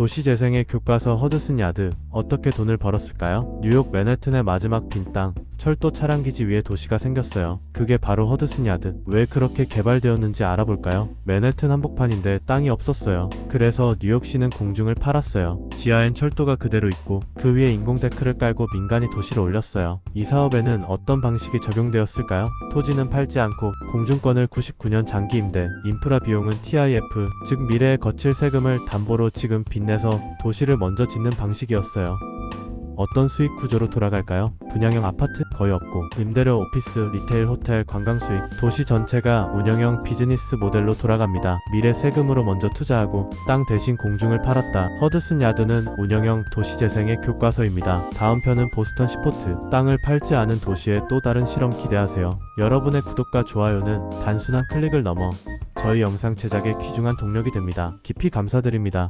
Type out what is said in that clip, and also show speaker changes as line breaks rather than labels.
도시재생의 교과서 허드슨 야드 어떻게 돈을 벌었을까요? 뉴욕 맨해튼의 마지막 빈 땅 철도 차량 기지 위에 도시가 생겼어요. 그게 바로 허드슨 야드. 왜 그렇게 개발되었는지 알아볼까요? 맨해튼 한복판인데 땅이 없었어요. 그래서 뉴욕시는 공중을 팔았어요. 지하엔 철도가 그대로 있고 그 위에 인공 데크를 깔고 민간이 도시를 올렸어요. 이 사업에는 어떤 방식이 적용되었을까요? 토지는 팔지 않고 공중권을 99년 장기 임대, 인프라 비용은 TIF, 즉 미래에 거칠 세금을 담보로 지금 빚내서 도시를 먼저 짓는 방식이었어요. 어떤 수익 구조로 돌아갈까요? 분양형 아파트 거의 없고 임대료 오피스, 리테일, 호텔, 관광 수익, 도시 전체가 운영형 비즈니스 모델로 돌아갑니다. 미래 세금으로 먼저 투자하고 땅 대신 공중을 팔았다. 허드슨 야드는 운영형 도시 재생의 교과서입니다. 다음 편은 보스턴 시포트, 땅을 팔지 않은 도시의 또 다른 실험 기대하세요. 여러분의 구독과 좋아요는 단순한 클릭을 넘어 저희 영상 제작에 귀중한 동력이 됩니다. 깊이 감사드립니다.